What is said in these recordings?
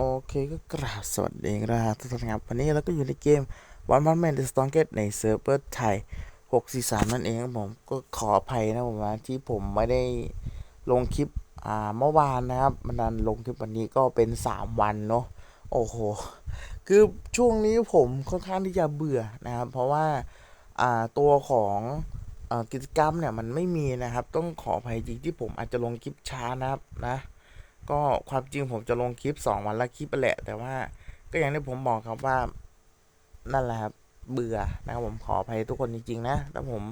โอเคก็กราบสวัสดีครับทุกท่านครับวันนี้เราก็อยู่ในเกมวันพันแมนเดสตองเกตในเซิร์ฟเวอร์ไทย 643 นั่นเองครับผมก็ขออภัยนะผมนะที่ผมไม่ได้ลงคลิปอ่าเมื่อวานนะครับ มันนันลงคลิปวันนี้ก็เป็น 3 วันเนาะโอ้โห คือช่วงนี้ผมค่อนข้างที่จะเบื่อนะครับ เพราะว่าอ่าตัวของกิจกรรมเนี่ยมันไม่มีนะครับ ต้องขออภัยจริงที่ผมอาจจะลงคลิปช้านะครับนะ ก็ความจริงผมจะลงคลิป 2 วันละคลิปไปแหละ แต่ว่าก็อย่างที่ผมบอกครับว่านั่นแหละครับเบื่อนะครับผมขออภัยทุกคนจริงๆนะถ้าผม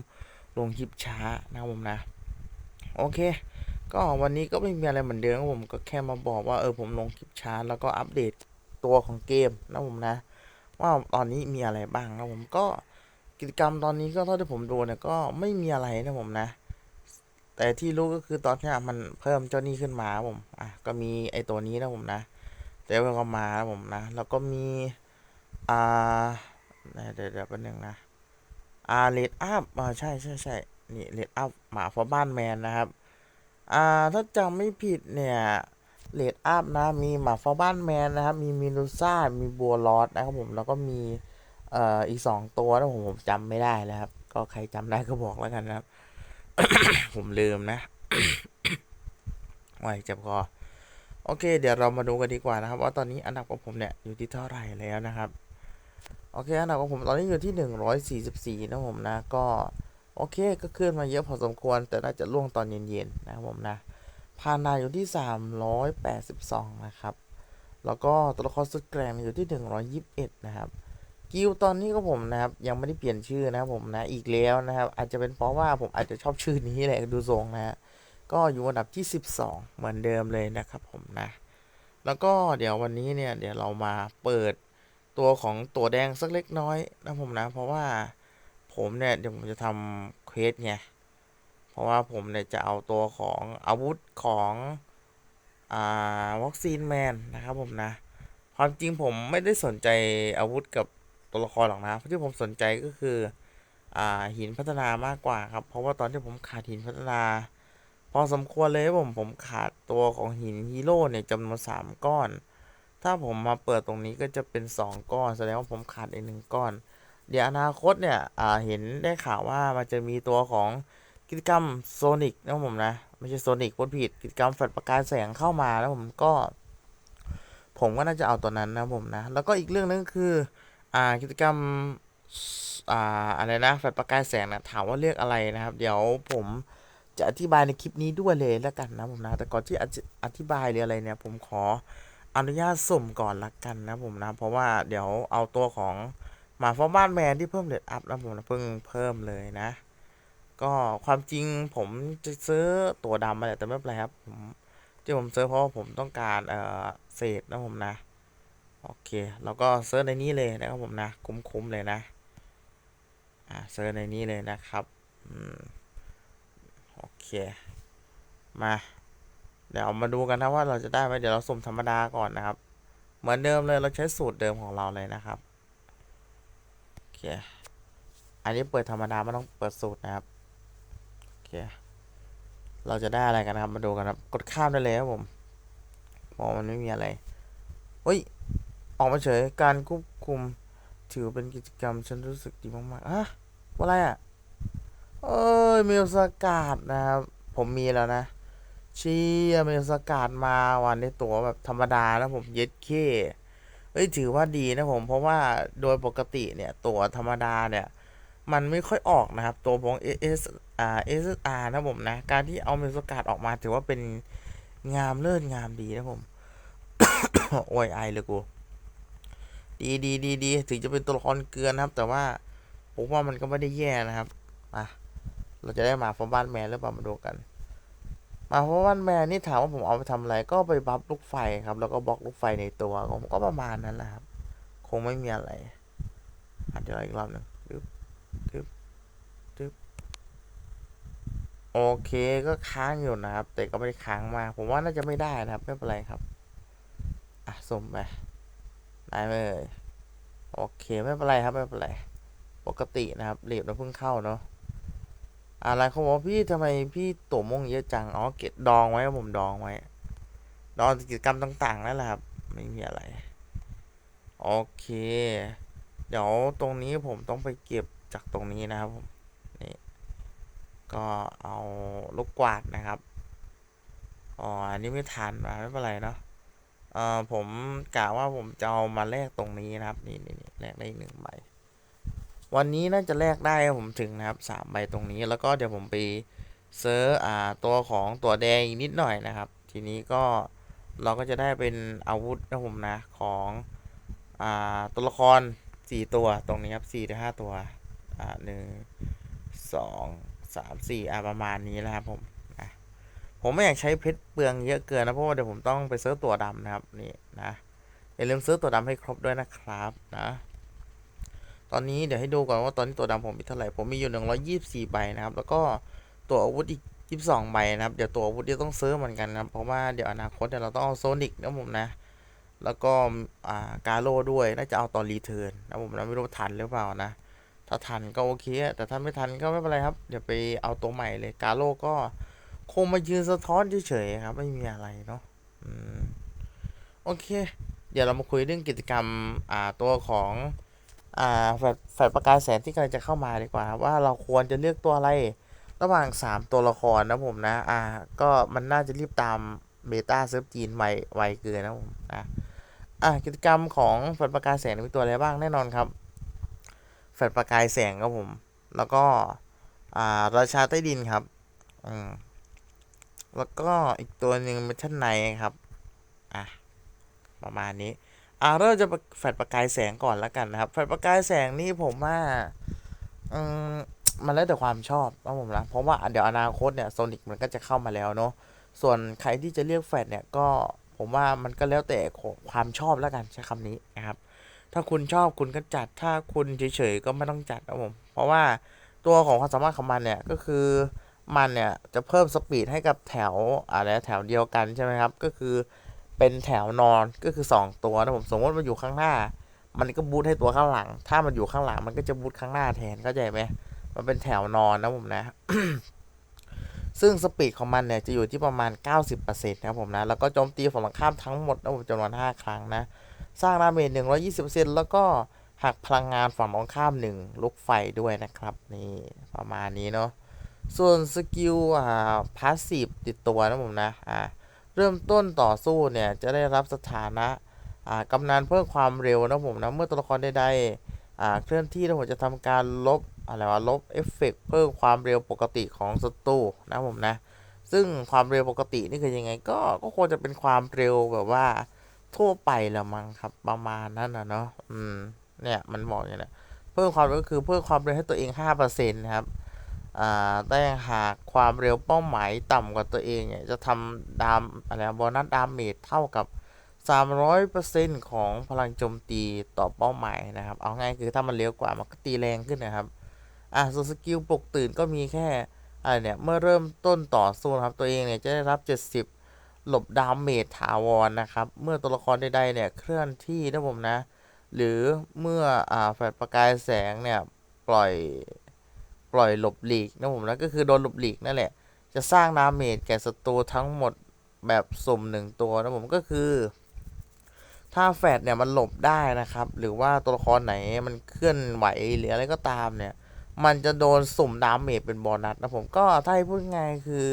ลงคลิปช้านะครับผมนะ โอเค ก็วันนี้ก็ไม่มีอะไรเหมือนเดิมครับผมก็แค่มาบอกว่าเออผมลงคลิปช้า แล้วก็อัปเดตตัวของเกมนะผมนะ ว่าตอนนี้มีอะไรบ้างนะผมก็กิจกรรมตอนนี้ก็เท่าที่ผมดูเนี่ยก็ไม่มีอะไรนะผมนะ แต่ที่รู้ก็คือตอนนี้มันเพิ่มเจ้านี้ขึ้นมาผมอะก็มีไอตัวนี้นะผมนะเดี๋ยวก็มาผมนะ แล้วก็มีอ่าเดี๋ยวเดี๋ยวแป๊บนึงนะอ่าเลดอัพอ่าใช่ใช่ใช่นี่เลดอัพหมาฟอบ้านแมนนะครับอ่าถ้าจำไม่ผิดเนี่ยเลดอัพนะ มีหมาฟอบ้านแมนนะครับ มีมินูซ่า มีบัวลอสนะครับผม แล้วก็มีเอ่ออีกสองตัวนะผมผมจำไม่ได้แล้วครับ ก็ใครจำได้ก็บอกแล้วกันนะครับ ผมลืมนะไว้เจ็บคอโอเค เดี๋ยวเรามาดูกันดีกว่านะครับ ว่าตอนนี้อันดับของผมเนี่ยอยู่ที่เท่าไหร่แล้วนะครับ โอเค อันดับของผมตอนนี้อยู่ที่ 144 นะผมนะ ก็โอเค ก็ขึ้นมาเยอะพอสมควร แต่น่าจะล่วงตอนเย็นๆนะครับผมนะพานาอยู่ที่ 382 นะครับ แล้วก็ตัวละครสุดแกร่งอยู่ที่ 121 นะครับ กิลตอนนี้ก็ผมนะครับ ยังไม่ได้เปลี่ยนชื่อนะครับผมนะอีกแล้วนะครับ อาจจะเป็นเพราะว่าผมอาจจะชอบชื่อนี้แหละดูทรงนะฮะก็อยู่อันดับที่ 12 เหมือนเดิมเลยนะครับผมนะ แล้วก็เดี๋ยววันนี้เนี่ยเดี๋ยวเรามาเปิดตัวของตัวแดงสักเล็กน้อยนะผมนะ เพราะว่าผมเนี่ยเดี๋ยวผมจะทำเควสไงเพราะว่าผมเนี่ยจะเอาตัวของอาวุธของอ่าวัคซีนแมนนะครับผมนะความจริงผมไม่ได้สนใจอาวุธกับ ตัวละครหรอกนะที่ผมสนใจก็คืออ่าหินพัฒนามากกว่าครับ เพราะว่าตอนที่ผมขาดหินพัฒนา พอสมควรเลยผมผมขาดตัวของหินฮีโร่เนี่ยจำนวนสามก้อน ถ้าผมมาเปิดตรงนี้ก็จะเป็นสองก้อนแสดงว่าผมขาดอีกหนึ่งก้อน เดี๋ยวอนาคตเนี่ยอ่าเห็นได้ข่าวว่ามันจะมีตัวของกิจกรรมโซนิกนะผมนะไม่ใช่โซนิกพูดผิดกิจกรรมแฟลชประกายแสงเข้ามาแล้วผมก็ ผมก็น่าจะเอาตัวนั้นนะผมนะ แล้วก็อีกเรื่องนึงคือ อ่ากิจกรรมอ่าอะไรนะแฟลชประกายแสงนะถามว่าเรียกอะไรนะครับ เดี๋ยวผมจะอธิบายในคลิปนี้ด้วยเลยแล้วกันนะผมนะ แต่ก่อนที่อธิบายหรืออะไรเนี่ยผมขออนุญาตสุ่มก่อนละกันนะผมนะ เพราะว่าเดี๋ยวเอาตัวของมาฟอร์บ้านแมนที่เพิ่มเลดอัพนะผมนะเพิ่งเพิ่มเลยนะ ก็ความจริงผมจะซื้อตัวดำมาแหละแต่ไม่เป็นไรครับผมที่ผมซื้อเพราะว่าผมต้องการเอ่อเศษนะผมนะ โอเคแล้วก็เซิร์ชในนี้เลยนะครับผมนะคุ้มๆเลยนะอ่าเซิร์ชในนี้เลยนะครับอืมโอเคมาเดี๋ยวมาดูกันนะว่าเราจะได้ไหมเดี๋ยวเราสุ่มธรรมดาก่อนนะครับ เหมือนเดิมเลยเราใช้สูตรเดิมของเราเลยนะครับโอเคอันนี้เปิดธรรมดาไม่ต้องเปิดสูตรนะครับโอเคเราจะได้อะไรกันนะครับมาดูกันครับ กดข้ามได้เลยครับผมเพราะมันไม่มีอะไรเฮ้ย ออกมาเฉย การควบคุมถือเป็นกิจกรรมฉันรู้สึกดีมากๆอะว่าอะไรอะ เอ้ยมิวสกาดนะครับ ผมมีแล้วนะเชี่ยมิวสกาดมาวันนี้ตัวแบบธรรมดานะผมเย็ดเคเอ้ยถือว่าดีนะผม เพราะว่าโดยปกติเนี่ย ตัวธรรมดาเนี่ย มันไม่ค่อยออกนะครับ ตัวของ s อ่า SR นะผมนะ การที่เอาเมิวสกาดออกมาถือว่าเป็นงามเลิศงามดีนะผม โอ้ยไอเลยกู ดีดีดีดีถึงจะเป็นตัวละครเกลือนะครับ แต่ว่าผมว่ามันก็ไม่ได้แย่นะครับอะเราจะได้มาฟอร์บ้านแมนหรือเปล่ามาดูกัน มาฟอร์บ้านแมนนี่ถามว่าผมเอาไปทำอะไรก็ไปบัฟลูกไฟครับ แล้วก็บล็อกลูกไฟในตัวผมก็ประมาณนั้นแหละครับ คงไม่มีอะไรอะเดี๋ยวอีกรอบหนึ่งดึ๊บดึ๊บดึ๊บโอเคก็ค้างอยู่นะครับ แต่ก็ไม่ได้ค้างมากผมว่าน่าจะไม่ได้นะครับ ไม่เป็นไรครับ อะส่งไป ได้เอ่ยโอเคไม่เป็นไรครับไม่เป็นไร ปกตินะครับเรียญเราเพิ่งเข้าเนาะอะไรเขาบอกพี่ทำไมพี่ตัวม่วงเยอะจัง อ๋อเก็บดองไว้ผมดองไว้ ดองกิจกรรมต่างๆนั่นแหละครับ ไม่มีอะไร โอเค เดี๋ยวตรงนี้ผมต้องไปเก็บจากตรงนี้นะครับผมนี่ก็เอาลูกกวาดนะครับ อ๋อ อันนี้ไม่ทันมาไม่เป็นไรเนาะ เอ่อผมกะว่าผมจะเอามาแลกตรงนี้นะครับ นี่นี่นี่แลกได้อีกหนึ่งใบ วันนี้น่าจะแลกได้ผมถึงนะครับสามใบตรงนี้ แล้วก็เดี๋ยวผมไปเซิร์ชอ่าตัวของตัวแดงอีกนิดหน่อยนะครับ ทีนี้ก็เราก็จะได้เป็นอาวุธนะผมนะของอ่าตัวละครสี่ตัวตรงนี้ครับสี่ถึงห้าตัวอ่าหนึ่งสองสามสี่อ่าประมาณนี้นะครับผม ผมไม่อยากใช้เพชรเปลืองเยอะเกินนะเพราะว่าเดี๋ยวผมต้องไปซิร์ชตัวดำนะครับนี่นะอย่าลืมซิร์ชตัวดำให้ครบด้วยนะครับนะตอนนี้เดี๋ยวให้ดูก่อนว่าตอนนี้ตัวดำผมมีเท่าไหร่ผมมีอยู่ 124 ใบนะครับ แล้วก็ตัวอาวุธอีก 22 ใบนะครับ เดี๋ยวตัวอาวุธเดียวต้องซื้อเหมือนกันนะเพราะว่าเดี๋ยวอนาคตเดี๋ยวเราต้องเอาโซนิกนะผมนะ แล้วก็อ่ากาโลด้วยน่าจะเอาตอนรีเทิร์นนะผมนะไม่รู้ทันหรือเปล่านะ ถ้าทันก็โอเคแต่ถ้าไม่ทันก็ไม่เป็นไรครับ เดี๋ยวไปเอาตัวใหม่เลยกาโลก็ คงมายืนสะท้อนเฉยๆครับ ไม่มีอะไรเนาะอโอเค เดี๋ยวเรามาคุยเรื่องกิจกรรมอ่าตัวของอ่าแฟลชแฟลชประกายแสงที่กำลังจะเข้ามาดีกว่า ว่าเราควรจะเลือกตัวอะไร ระหว่าง 3 ตัวละครนะผมนะ อ่า ก็มันน่าจะรีบตามเบต้าเซิร์ฟจีนไวไวเกินนะผมนะอ่ากิจกรรมของแฟลประกายแสงมีตัวอะไรบ้างแน่นอนครับแฟลประกายแสงครับผม แล้วก็อ่าราชาใต้ดินครับอืม แล้วก็อีกตัวหนึ่งเป็นชั้นในครับ อะ ประมาณนี้ อ่าเริ่มจะแฟลชประกายแสงก่อนแล้วกันนะครับ แฟลชประกายแสงนี่ผมว่าอืมมันแล้วแต่ความชอบนะผมนะ เพราะว่าเดี๋ยวอนาคตเนี่ยโซนิกมันก็จะเข้ามาแล้วเนาะ ส่วนใครที่จะเรียกแฟลชเนี่ยก็ผมว่ามันก็แล้วแต่ความชอบแล้วกันใช้คำนี้นะครับ ถ้าคุณชอบคุณก็จัด ถ้าคุณเฉยๆก็ไม่ต้องจัดนะผม เพราะว่าตัวของความสามารถของมันเนี่ยก็คือ มันเนี่ยจะเพิ่มสปีดให้กับแถวอะไรแถวเดียวกันใช่ไหมครับ ก็คือเป็นแถวนอนก็คือ 2 ตัวนะผมสมมติมันอยู่ข้างหน้า มันก็บูทให้ตัวข้างหลัง ถ้ามันอยู่ข้างหลังมันก็จะบูทข้างหน้าแทนเข้าใจไหมมันเป็นแถวนอนนะผมนะ ซึ่งสปีดของมันเนี่ยจะอยู่ที่ประมาณ 90%นะครับผมนะ แล้วก็โจมตีฝั่งตรงข้ามทั้งหมดนะผมจำนวน 5 ครั้งนะ สร้างดาเมจ120%แล้วก็หักพลังงานฝั่งตรงข้าม 1ลูกไฟด้วยนะครับ นี่ประมาณนี้เนาะ ส่วนสกิลอ่าพาสซีฟติดตัวนะผมนะอ่าเริ่มต้นต่อสู้เนี่ยจะได้รับสถานะอ่ากำนันเพิ่มความเร็วนะผมนะเมื่อตัวละครใดๆอ่าเคลื่อนที่นะผมจะทำการลบอะไรวะลบเอฟเฟกต์เพิ่มความเร็วปกติของศัตรูนะผมนะซึ่งความเร็วปกตินี่คือยังไงก็ก็ควรจะเป็นความเร็วแบบว่าทั่วไปละมั้งครับประมาณนั้นนะเนาะอืมเนี่ยมันบอกอย่างนี้เพิ่มความเร็วก็คือเพิ่มความเร็วให้ตัวเอง5%นะครับ อ่าแต่หากความเร็วเป้าหมายต่ำกว่าตัวเองเนี่ยจะทำดามอะไรโบนัสดามเมจเท่ากับ 300%ของพลังโจมตีต่อเป้าหมายนะครับ เอาง่ายคือถ้ามันเร็วกว่ามันก็ตีแรงขึ้นนะครับ อะส่วนสกิลปลุกตื่นก็มีแค่อะไรเนี่ยเมื่อเริ่มต้นต่อสู้ครับตัวเองเนี่ยจะได้รับ 70 หลบดามเมจถาวรนะครับ เมื่อตัวละครใดๆเนี่ยเคลื่อนที่นะผมนะ หรือเมื่ออ่าแฟลชประกายแสงเนี่ยปล่อย ล่อยหลบหลีกนะผมนะก็คือโดนหลบหลีกนั่นแหละ จะสร้างดาเมจแก่ศัตรูทั้งหมดแบบสุ่มหนึ่งตัวนะผมก็คือ ถ้าแฟดเนี่ยมันหลบได้นะครับ หรือว่าตัวละครไหนมันเคลื่อนไหวหรืออะไรก็ตามเนี่ย มันจะโดนสุ่มดาเมจเป็นโบนัสนะผมก็ถ้าให้พูดง่ายคือ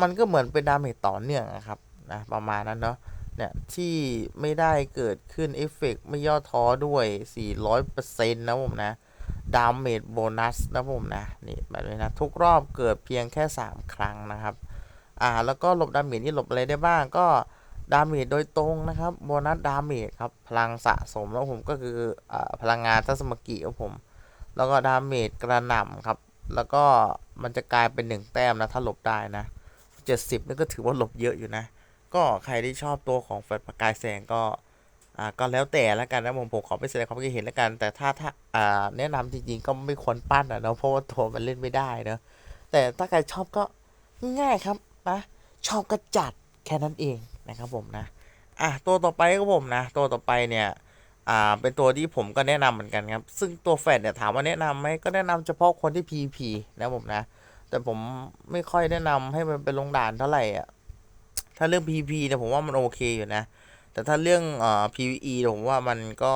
มันก็เหมือนเป็นดาเมจต่อเนื่องนะครับนะประมาณนั้นเนาะเนี่ย ที่ไม่ได้เกิดขึ้นเอฟเฟกไม่ย่อท้อด้วย 400%นะผมนะ ดาเมจโบนัสนะผมนะนี่แบบนี้นะทุกรอบเกิดเพียงแค่ 3 ครั้งนะครับอ่าแล้วก็หลบดาเมจนี่หลบอะไรได้บ้างก็ดาเมจโดยตรงนะครับโบนัสดาเมจครับพลังสะสมแล้วผมก็คืออ่าพลังงานทัศมกิครับผม แล้วก็ดาเมจกระหน่ำครับ แล้วก็มันจะกลายเป็น 1 แต้มนะถ้าหลบได้นะ 70นี่ก็ถือว่าหลบเยอะอยู่นะ ก็ใครที่ชอบตัวของแฟลชประกายแสงก็ อ่าก็แล้วแต่แล้วกันนะผมผมขอไม่แสดงความคิดเห็นแล้วกัน แต่ถ้าถ้าอ่าแนะนำจริงๆก็ไม่ควรปั้นอะเนาะเพราะว่าตัวมันเล่นไม่ได้เนาะแต่ถ้าใครชอบก็ง่ายครับนะชอบก็จัดแค่นั้นเองนะครับผมนะอะตัวต่อไปก็ผมนะตัวต่อไปเนี่ยอ่าเป็นตัวที่ผมก็แนะนำเหมือนกันครับ ซึ่งตัวแฟดเนี่ยถามว่าแนะนำไหมก็แนะนำเฉพาะคนที่ PVP นะผมนะ แต่ผมไม่ค่อยแนะนำให้มันเป็นลงด่านเท่าไหร่อะถ้าเรื่อง PVP เนี่ยผมว่ามันโอเคอยู่นะ แต่ถ้าเรื่องเอ่อ PVE ผมว่ามันก็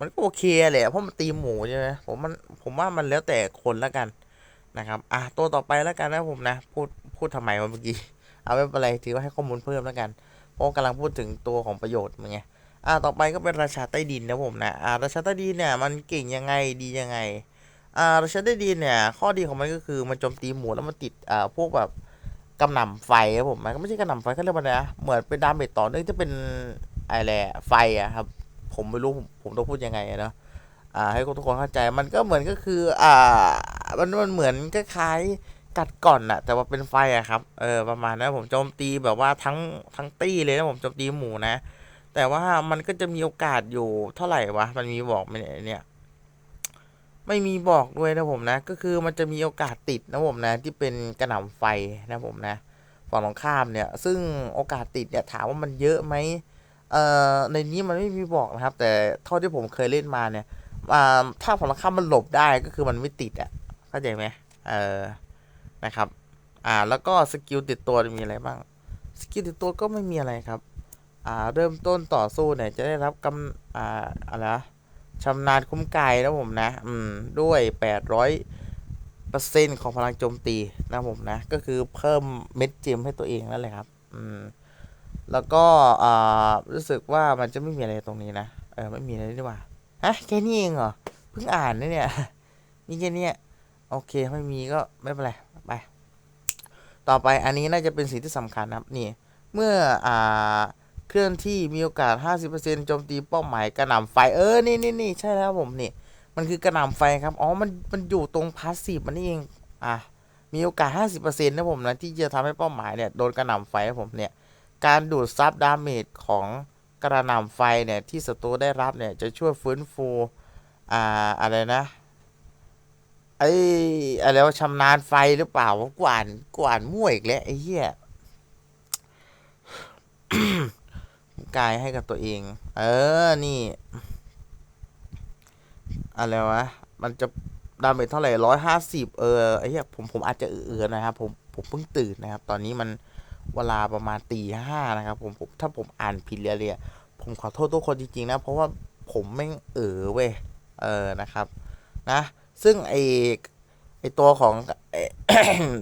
มันก็โอเคแหละเพราะมันตีหมูใช่ไหมผมมันผมว่ามันแล้วแต่คนละกันนะครับอะตัวต่อไปแล้วกันนะผมนะ พูดพูดทำไมวะเมื่อกี้เอาไม่เป็นไรถือว่าให้ข้อมูลเพิ่มแล้วกันเพราะกำลังพูดถึงตัวของประโยชน์มันไงอ่าต่อไปก็เป็นราชาใต้ดินนะผมนะอ่าราชาใต้ดินเนี่ยมันเก่งยังไงดียังไงอ่าราชาใต้ดินเนี่ยข้อดีของมันก็คือมันโจมตีหมูแล้วมันติดอ่าพวกแบบกำหน่ำไฟครับผมมันก็ไม่ใช่กำหน่ำไฟเขาเรียกว่าอะไรนะเหมือนเป็นดาเมจต่อเนื่องที่เป็น อะไรอะไฟอะครับ ผมไม่รู้ผมต้องพูดยังไงเนาะอ่าให้ทุกคนเข้าใจมันก็เหมือนก็คือ อ่า มันมันเหมือนคล้ายๆกัดก่อนอะแต่ว่าเป็นไฟอะครับเออประมาณนั้นผมโจมตีแบบว่าทั้งทั้งตี้เลยนะผมโจมตีหมูนะ แต่ว่ามันก็จะมีโอกาสอยู่เท่าไหร่วะมันมีบอกไหมเนี่ยไม่มีบอกด้วยนะผมนะ ก็คือมันจะมีโอกาสติดนะผมนะ ที่เป็นกระหน่ำไฟนะผมนะฝั่งตรงข้ามเนี่ย ซึ่งโอกาสติดเนี่ยถามว่ามันเยอะไหม เอ่อในนี้มันไม่มีบอกนะครับ แต่เท่าที่ผมเคยเล่นมาเนี่ยอ่าถ้าฝั่งตรงข้ามมันหลบได้ก็คือมันไม่ติดอะเข้าใจไหมเออนะครับ อ่าแล้วก็สกิลติดตัวมีอะไรบ้างสกิลติดตัวก็ไม่มีอะไรครับ อ่าเริ่มต้นต่อสู้เนี่ยจะได้รับกำอ่าอะไรนะชำนาญคุ้มกายนะผมนะ อืม ด้วย 800เปอร์เซ็นต์ของพลังโจมตีนะผมนะ ก็คือเพิ่มเม็ดเจมให้ตัวเองนั่นแหละครับ อืม แล้วก็รู้สึกว่ามันจะไม่มีอะไรตรงนี้นะ เออไม่มีอะไรนี่หว่าฮะแค่นี้เองเหรอ เพิ่งอ่านนะเนี่ยนี่แค่นี้โอเคไม่มีก็ไม่เป็นไร ไป ต่อไปอันนี้น่าจะเป็นสิ่งที่สำคัญนะครับ นี่ เมื่ออ่าเคลื่อนที่มีโอกาส 50%โจมตีเป้าหมายกระหน่ำไฟ เออ นี่นี่นี่ใช่แล้วผมนี่ มันคือกระหน่ำไฟครับ อ๋อ มัน มันอยู่ตรงพาสซีฟมันนี่เอง อะ มีโอกาส 50%นะผมนะที่จะทำให้เป้าหมายเนี่ยโดนกระหน่ำไฟผมเนี่ย การดูดซับดาเมจของกระหน่ำไฟเนี่ยที่ศัตรูได้รับเนี่ยจะช่วยฟื้นฟูอ่าอะไรนะไอ้อะไรว่าชำนาญไฟหรือเปล่าวะกวานกวานมั่วอีกแล้วไอ้เหี้ยกายให้กับตัวเอง เออ นี่ อะไรวะ มันจะดาเมจเท่าไหร่ร้อยห้าสิบเออไอ้เหี้ยผมผมอาจจะเอือนะครับผมผมเพิ่งตื่นนะครับ ตอนนี้มัน เวลาประมาณตีห้านะครับผมผมถ้าผมอ่านผิดเรียๆผมขอโทษทุกคนจริงๆนะ เพราะว่าผมแม่เออเว้ยเออนะครับนะซึ่งไอไอตัวของ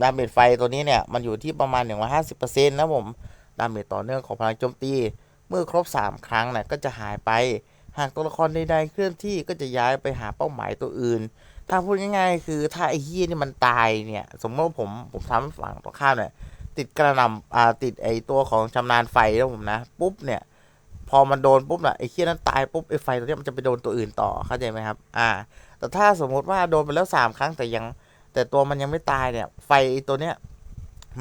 ดาเมจไฟตัวนี้เนี่ย มันอยู่ที่ประมาณ 150%นะผมดาเมจต่อเนื่องของพลังโจมตี เมื่อครบ 3 ครั้งเนี่ยก็จะหายไป หากตัวละครใดๆเคลื่อนที่ก็จะย้ายไปหาเป้าหมายตัวอื่น ถ้าพูดง่ายๆ คือถ้าไอ้เฮียนี่มันตายเนี่ย สมมติว่าผมผมทำฝั่งตรงข้ามเนี่ย ติดกระหน่ำอ่าติดไอตัวของชำนาญไฟแล้วผมนะ ปุ๊บเนี่ย พอมันโดนปุ๊บน่ะไอ้เฮียนั้นตายปุ๊บไอ้ไฟตัวนี้มันจะไปโดนตัวอื่นต่อเข้าใจไหมครับ อ่า แต่ถ้าสมมติว่าโดนไปแล้วสามครั้งแต่ยัง แต่ตัวมันยังไม่ตายเนี่ย ไฟตัวเนี้ย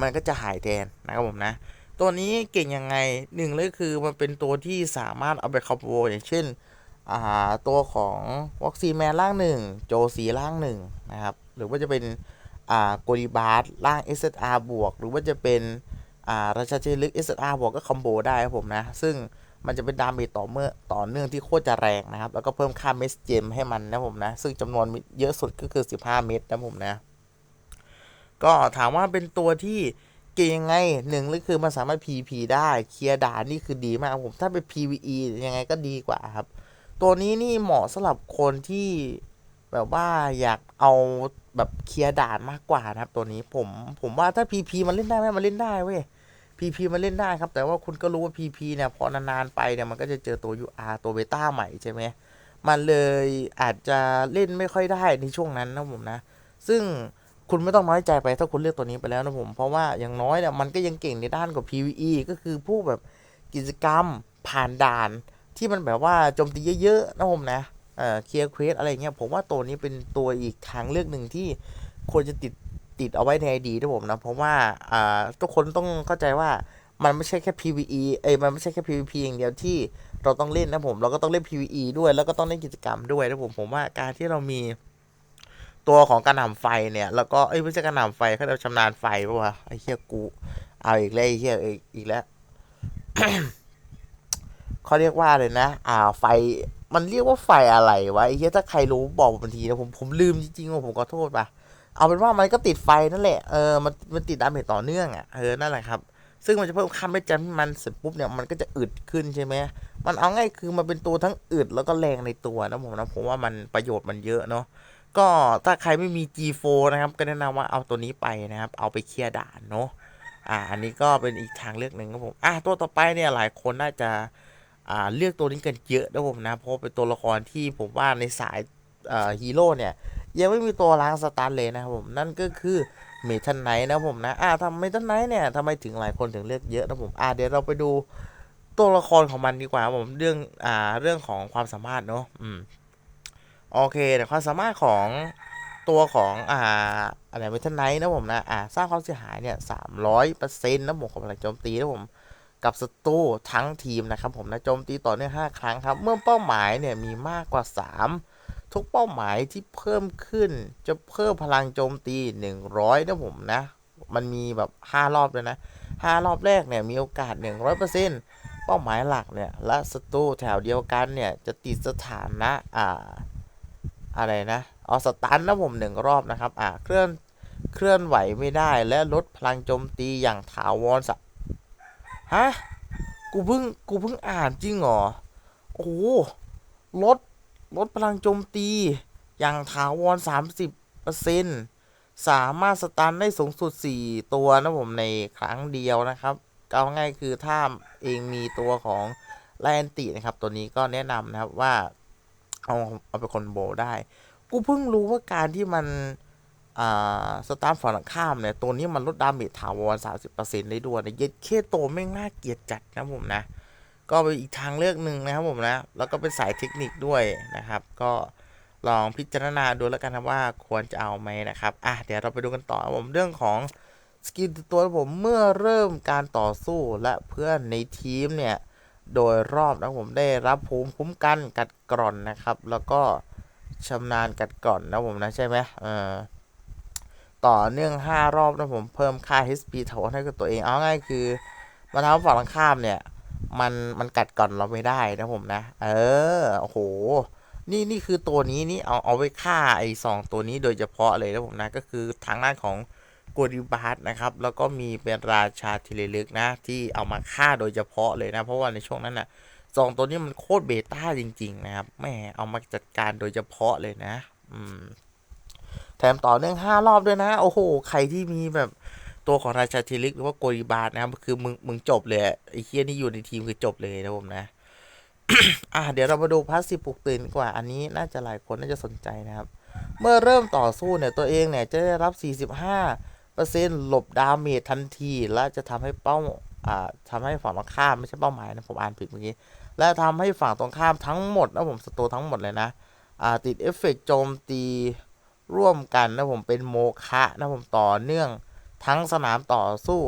มันก็จะหายแทนนะครับผมนะ ตัวนี้เก่งยังไงหนึ่งเลยคือมันเป็นตัวที่สามารถเอาไปคอมโบอย่างเช่นอ่าตัวของวัคซีแมนร่างหนึ่งโจซีร่างหนึ่งนะครับ หรือว่าจะเป็น โกลิบาร์ร่าง SSR บวก หรือว่าจะเป็นอ่าราชาเชลึก SSR บวกก็คอมโบได้ครับผมนะ ซึ่งมันจะเป็นดาเมจต่อเมื่อต่อเนื่องที่โคตรจะแรงนะครับ แล้วก็เพิ่มค่าเมสเจมให้มันนะผมนะ ซึ่งจำนวนเยอะสุดก็คือ 15 เม็ดนะผมนะ ก็ถามว่าเป็นตัวที่เก่งยังไงหนึ่งเลยคือมันสามารถ PVP ได้เคลียร์ด่านนี่คือดีมากผมถ้าเป็น PVE ยังไงก็ดีกว่าครับ ตัวนี้นี่เหมาะสำหรับคนที่แบบว่าอยากเอา แบบเคลียร์ด่านมากกว่านะครับ ตัวนี้ผมผมว่าถ้า PP มันเล่นได้ไหมมันเล่นได้เว้ย PP มันเล่นได้ครับ แต่ว่าคุณก็รู้ว่า PP เนี่ยพอนานๆไปเนี่ยมันก็จะเจอตัว UR ตัวเบต้าใหม่ใช่ไหมมันเลยอาจจะเล่นไม่ค่อยได้ในช่วงนั้นนะผมนะ ซึ่งคุณไม่ต้องน้อยใจไปถ้าคุณเลือกตัวนี้ไปแล้วนะผม เพราะว่าอย่างน้อยเนี่ยมันก็ยังเก่งในด้านกว่า PVE ก็คือพวกแบบกิจกรรมผ่านด่านที่มันแบบว่าโจมตีเยอะๆนะผมนะ เอ่อเคลียร์เควสอะไรเงี้ยผมว่าตัวนี้เป็นตัวอีกทางเลือกหนึ่งที่ควรจะติดติดเอาไว้ในไอดีนะผมนะเพราะว่าอ่าทุกคนต้องเข้าใจว่ามันไม่ใช่แค่ PVE เอ้ยมันไม่ใช่แค่ PVP อย่างเดียวที่เราต้องเล่นนะผมเราก็ต้องเล่น PVE ด้วยแล้วก็ต้องเล่นกิจกรรมด้วยนะผมผมว่าการที่เรามีตัวของกระหน่ำไฟเนี่ยแล้วก็เอ้ยไม่ใช่กระหน่ำไฟเขาเรียกว่าชำนาญไฟปะวะไอ้เหี้ยกูเอาอีกแล้วไอ้เหี้ยอีกอีกแล้วเขาเรียกว่าเลยนะ อ่าไฟ มันเรียกว่าไฟอะไรวะไอ้เหี้ยถ้าใครรู้บอกผมทีนะผมผมลืมจริงๆว่าผมขอโทษปะเอาเป็นว่ามันก็ติดไฟนั่นแหละเออมันมันติดดาเมจต่อเนื่องอะเออนั่นแหละครับ ซึ่งมันจะเพิ่มค่าไม่จำให้มันเสร็จปุ๊บเนี่ยมันก็จะอึดขึ้นใช่ไหมมันเอาง่ายคือมันเป็นตัวทั้งอึดแล้วก็แรงในตัวนะผมนะผมว่ามันประโยชน์มันเยอะเนาะก็ถ้าใครไม่มี G4 นะครับ ก็แนะนำว่าเอาตัวนี้ไปนะครับ เอาไปเคลียร์ด่านเนาะอ่า อันนี้ก็เป็นอีกทางเลือกหนึ่งครับผม อะตัวต่อไปเนี่ยหลายคนน่าจะ เลือกตัวนี้กันเยอะนะผมนะเพราะเป็นตัวละครที่ผมว่าในสายฮีโร่เนี่ยยังไม่มีตัวล้างสตาร์เลยนะครับผมนั่นก็คือเมทันไนท์นะผมนะอ่าทำเมทันไนท์เนี่ยทำไมถึงหลายคนถึงเลือกเยอะนะผมอ่าเดี๋ยวเราไปดูตัวละครของมันดีกว่าผมเรื่องอ่าเรื่องของความสามารถเนาะอืมโอเคแต่ความสามารถของตัวของอ่าอะไรเมทันไนท์นะผมนะอ่าสร้างความเสียหายเนี่ยสามร้อยเปอร์เซ็นต์นะผมของพลังโจมตีนะผม กับศัตรูทั้งทีมนะครับผมนะโจมตีต่อเนื่องห้าครั้งครับ เมื่อเป้าหมายเนี่ยมีมากกว่าสามทุกเป้าหมายที่เพิ่มขึ้น จะเพิ่มพลังโจมตี 100นะผมนะ มันมีแบบ 5 รอบเลยนะ 5 รอบแรกเนี่ยมีโอกาส 100%เป้าหมายหลักเนี่ยและศัตรูแถวเดียวกันเนี่ยจะติดสถานะอ่าอะไรนะเออสตันนะผมหนึ่งรอบนะครับอ่าเคลื่อนเคลื่อนไหวไม่ได้และลดพลังโจมตีอย่างถาวรสั ฮะ กูเพิ่ง กูเพิ่งอ่านจริงเหรอ โอ้โหลด ลดพลังโจมตี อย่างถาวร 30%สามารถสตันได้สูงสุด 4 ตัวนะผมในครั้งเดียวนะครับเอาง่ายคือถ้าเองมีตัวของไลแอนตินะครับ ตัวนี้ก็แนะนำนะครับว่า เอาเอาไปคอนโบได้ กูเพิ่งรู้ว่าการที่มัน สตาร์ฝั่งข้ามเนี่ย ตัวนี้มันลดดาเมจถาวร 30%ได้ด้วยนะเย็ดเคโตไม่งน่าเกลียดจัดนะผมนะ ก็เป็นอีกทางเลือกหนึ่งนะครับผมนะ แล้วก็เป็นสายเทคนิคด้วยนะครับ ก็ลองพิจารณาดูแล้วกันนะว่าควรจะเอาไหมนะครับ อะเดี๋ยวเราไปดูกันต่อผมเรื่องของสกิลตัวผมเมื่อเริ่มการต่อสู้และเพื่อนในทีมเนี่ย โดยรอบนะผมได้รับภูมิคุ้มกันกัดกร่อนนะครับ แล้วก็ชำนาญกัดกร่อนนะผมนะใช่ไหมเออ ต่อเนื่อง 5 รอบนะผมเพิ่มค่า HP ถาวรให้กับตัวเองเอาง่ายคือมาทำฝั่งตรงข้ามเนี่ย มันมันกัดก่อนเราไม่ได้นะผมนะ เออโอ้โห นี่นี่คือตัวนี้นี่เอาเอาไว้ฆ่าไอ้สองตัวนี้โดยเฉพาะเลยนะผมนะก็คือทางด้านของโกดิบาร์นะครับ แล้วก็มีเป็นราชาทิเลลึกนะ ที่เอามาฆ่าโดยเฉพาะเลยนะ เพราะว่าในช่วงนั้นน่ะสองตัวนี้มันโคตรเบต้าจริง ๆ นะครับแม่เอามาจัดการโดยเฉพาะเลยนะ อืม แถมต่อเนื่องห้ารอบด้วยนะ โอ้โห ใครที่มีแบบตัวของราชาเทลิกหรือว่าโกริบาร์นะครับ คือมึงมึงจบเลยไอ้เคียนี่อยู่ในทีมคือจบเลยนะผมนะ อะเดี๋ยวเรามาดูพาสซีฟปลุกตื่นกว่าอันนี้น่าจะหลายคนน่าจะสนใจนะครับ เมื่อเริ่มต่อสู้เนี่ยตัวเองเนี่ยจะได้รับ 45%หลบดาเมจทันที และจะทำให้เป้าอ่าทำให้ฝั่งตรงข้ามไม่ใช่เป้าหมายนะผมอ่านผิดเมื่อกี้และทำให้ฝั่งตรงข้ามทั้งหมดนะผมสตูทั้งหมดเลยนะอ่าติดเอฟเฟกต์โจมตี ร่วมกันนะผมเป็นโมคะนะผมต่อเนื่องทั้งสนามต่อสู้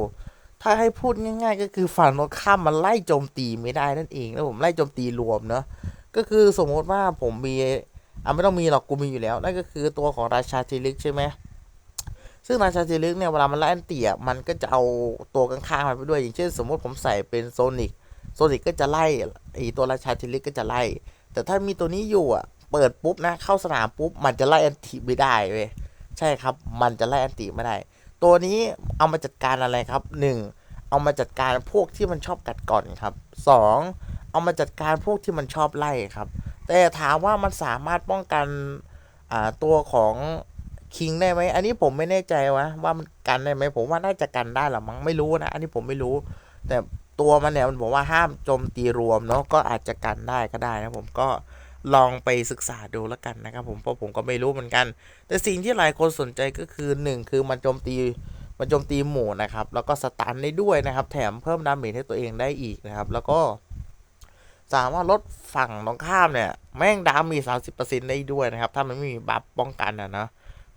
ถ้าให้พูดง่าย ๆ ก็คือฝั่งตรงข้ามมันไล่โจมตีไม่ได้นั่นเองแล้วผมไล่โจมตีรวมเนาะก็คือสมมติว่าผมมีอะไม่ต้องมีหรอกกูมีอยู่แล้ว นั่นก็คือตัวของราชาเทลิกใช่ไหมซึ่งราชาเทลิกเนี่ยเวลามันไล่อันเตียมันก็จะเอาตัวข้างๆมันไปด้วย อย่างเช่น สมมติผมใส่เป็นโซนิกโซนิกก็จะไล่ไอตัวราชาเทลิกก็จะไล่ แต่ถ้ามีตัวนี้อยู่อะ เปิดปุ๊บนะ เข้าสนามปุ๊บ มันจะไล่แอนติไม่ได้เว้ยใช่ครับ มันจะไล่แอนติไม่ได้ ตัวนี้เอามาจัดการอะไรครับ 1. เอามาจัดการพวกที่มันชอบกัดก่อนครับ 2. เอามาจัดการพวกที่มันชอบไล่ครับ แต่ถามว่ามันสามารถป้องกันตัวของคิงได้ไหม อันนี้ผมไม่แน่ใจวะว่ามันกันได้ไหม ผมว่าน่าจะกันได้หรอมั้ง ไม่รู้นะ อันนี้ผมไม่รู้ แต่ตัวมันเนี่ยมันบอกว่าห้ามโจมตีรวมเนาะ ก็อาจจะกันได้ก็ได้นะผมก็ ลองไปศึกษาดูแล้วกันนะครับผมเพราะผมก็ไม่รู้เหมือนกัน แต่สิ่งที่หลายคนสนใจก็คือ 1 คือมันโจมตีมันโจมตีหมู่นะครับ แล้วก็สตันได้ด้วยนะครับ แถมเพิ่มดาเมจให้ตัวเองได้อีกนะครับ แล้วก็ สามารถลดฝั่งตรงข้ามเนี่ย แม่งดามี30%ได้ด้วยนะครับ ถ้ามันไม่มีบัฟป้องกันอะนะ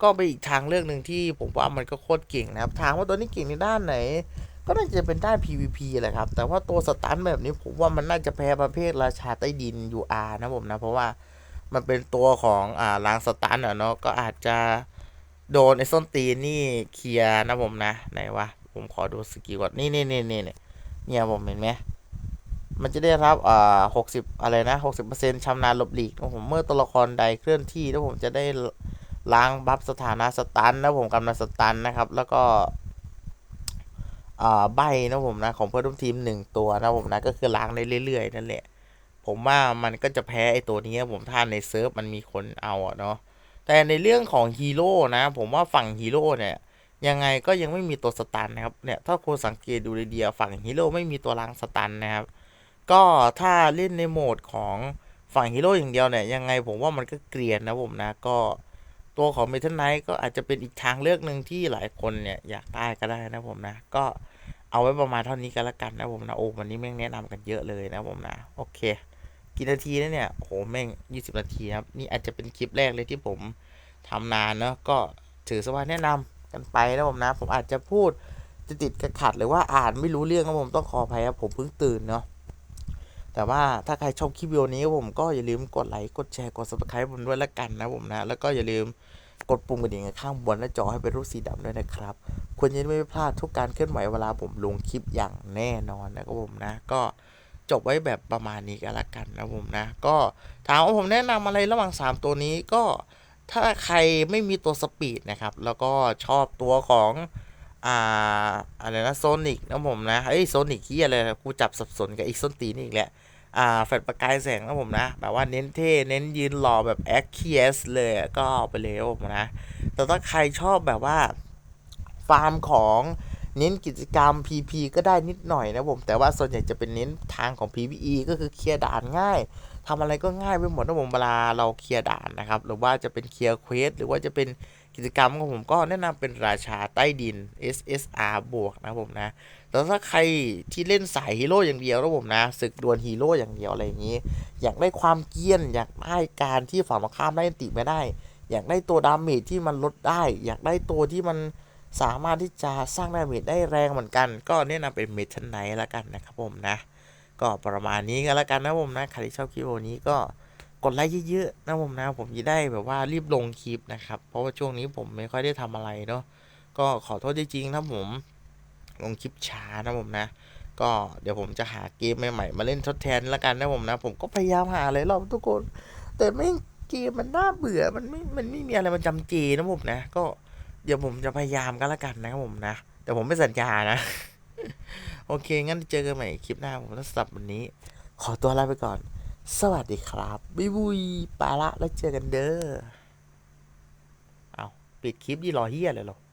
ก็เป็นอีกทางเลือกหนึ่งที่ผมว่ามันก็โคตรเก่งนะครับ ถามว่าตัวนี้เก่งในด้านไหน ก็น่าจะเป็นด้าน PVP แหละครับ แต่ว่าตัวสตันแบบนี้ผมว่ามันน่าจะแพ้ประเภทราชาใต้ดิน UR นะผมนะ เพราะว่ามันเป็นตัวของอ่าลางสตันอะเนาะก็อาจจะโดนไอ้ส้นตีนนี่เคลียนะผมนะไหนวะผมขอดูสกิลก่อนนี่นี่นี่นี่เนี่ยผมเห็นไหมมันจะได้รับอ่าหกสิบอะไรนะหกสิบเปอร์เซ็นต์ชำนาญหลบหลีกนะผมเมื่อตัวละครใดเคลื่อนที่แล้วผมจะได้ล้างบัฟสถานะสตันนะผมกำลังสตันนะครับ แล้วก็ ใบนะผมนะของเพื่อนร่วมทีมหนึ่งตัวนะผมนะก็คือล้างได้เรื่อยๆนั่นแหละ ผมว่ามันก็จะแพ้ไอตัวนี้ผมถ้านในเซิร์ฟมันมีคนเอาอะเนาะแต่ในเรื่องของฮีโร่นะ ผมว่าฝั่งฮีโร่เนี่ยยังไงก็ยังไม่มีตัวสตันนะครับเนี่ยถ้าคุณสังเกตดูดีๆฝั่งฮีโร่ไม่มีตัวล้างสตันนะครับก็ถ้าเล่นในโหมดของฝั่งฮีโร่อย่างเดียวเนี่ยยังไงผมว่ามันก็เกรียนนะผมนะก็ ตัวของเมทัลไนท์ก็อาจจะเป็นอีกทางเลือกหนึ่งที่หลายคนเนี่ยอยากได้ก็ได้นะผมนะ ก็เอาไว้ประมาณเท่านี้กันละกันนะผมนะ โอ้วันนี้แม่งแนะนำกันเยอะเลยนะผมนะ โอเค กี่นาทีแล้วเนี่ยโอ้โหแม่ง 20 นาทีครับ นี่อาจจะเป็นคลิปแรกเลยที่ผมทำนานเนาะก็ถือสว่าแนะนำกันไปนะผมนะ ผมอาจจะพูดจะติดกระขัดหรือว่าอ่านไม่รู้เรื่องครับผมต้องขออภัยครับผมเพิ่งตื่นเนาะ แต่ว่าถ้าใครชอบคลิปวิดีโอนี้ผมก็อย่าลืมกดไลค์ กดแชร์ กด subscribe ผมด้วยละกันนะผมนะ แล้วก็อย่าลืมกดปุ่มกระดิ่งข้างบนหน้าจอให้เป็นรูปสีดำด้วยนะครับคุณจะได้ไม่พลาดทุกการเคลื่อนไหวเวลาผมลงคลิปอย่างแน่นอนนะครับผมนะ ก็จบไว้แบบประมาณนี้กันละกันนะผมนะ ก็ถามว่าผมแนะนำอะไรระหว่าง 3 ตัวนี้ก็ถ้าใครไม่มีตัวสปีดนะครับ แล้วก็ชอบตัวของ อ่าอะไรนะโซนิกนะผมนะเอ้ยโซนิกที่อะไรนะกูจับสับสนกับอีกส้นตีนอีกแหล้วอ่าแฟลชประกายแสงนะผมนะแบบว่าเน้นเท่เน้นยืนหล่อแบบแอคเคียสเลยก็เอาไปเลยผมนะ แต่ถ้าใครชอบแบบว่า ฟาร์มของเน้นกิจกรรม PP ก็ได้นิดหน่อยนะผม แต่ว่าส่วนใหญ่จะเป็นเน้นทางของ PVE ก็คือเคลียร์ด่านง่ายทำอะไรก็ง่ายไปหมดนะผมเวลาเราเคลียร์ด่านนะครับ หรือว่าจะเป็นเคลียร์เควสหรือว่าจะเป็น กิจกรรมของผมก็แนะนำเป็นราชาใต้ดิน SSR บวกนะผมนะแต่ถ้าใครที่เล่นสายฮีโร่อย่างเดียวนะผมนะศึกดวลฮีโร่อย่างเดียวอะไรอย่างนี้ อยากได้ความเกรียน อยากได้การที่ฝั่งตรงข้ามได้ติไม่ได้ อยากได้ตัวดาเมจที่มันลดได้ อยากได้ตัวที่มันสามารถที่จะสร้างดาเมจได้แรงเหมือนกัน ก็แนะนำเป็นเมทัลไนท์ละกันนะครับผมนะ ก็ประมาณนี้กันละกันนะผมนะใครที่ชอบคลิปวันนี้ก็ กดไลค์เยอะๆนะผมนะผมจะได้แบบว่ารีบลงคลิปนะครับ เพราะว่าช่วงนี้ผมไม่ค่อยได้ทำอะไรเนาะก็ขอโทษจริงๆนะผมลงคลิปช้านะผมนะ ก็เดี๋ยวผมจะหาเกมใหม่ๆมาเล่นทดแทนละกันนะผมนะ ผมก็พยายามหาหลายรอบทุกคน แต่ไม่เกมมันน่าเบื่อมันไม่มันไม่มีอะไรมันจำเจนะผมนะ ก็เดี๋ยวผมจะพยายามกันละกันนะครับผมนะ แต่ผมไม่สัญญานะ โอเคงั้นเจอกันใหม่คลิปหน้าผมต้องสำหรับวันนี้ ขอตัวลาไปก่อน สวัสดีครับบ๊ายบุยไปละแล้วเจอกันเด้อ เอาปิดคลิปดีรอเฮียเลยเหรอ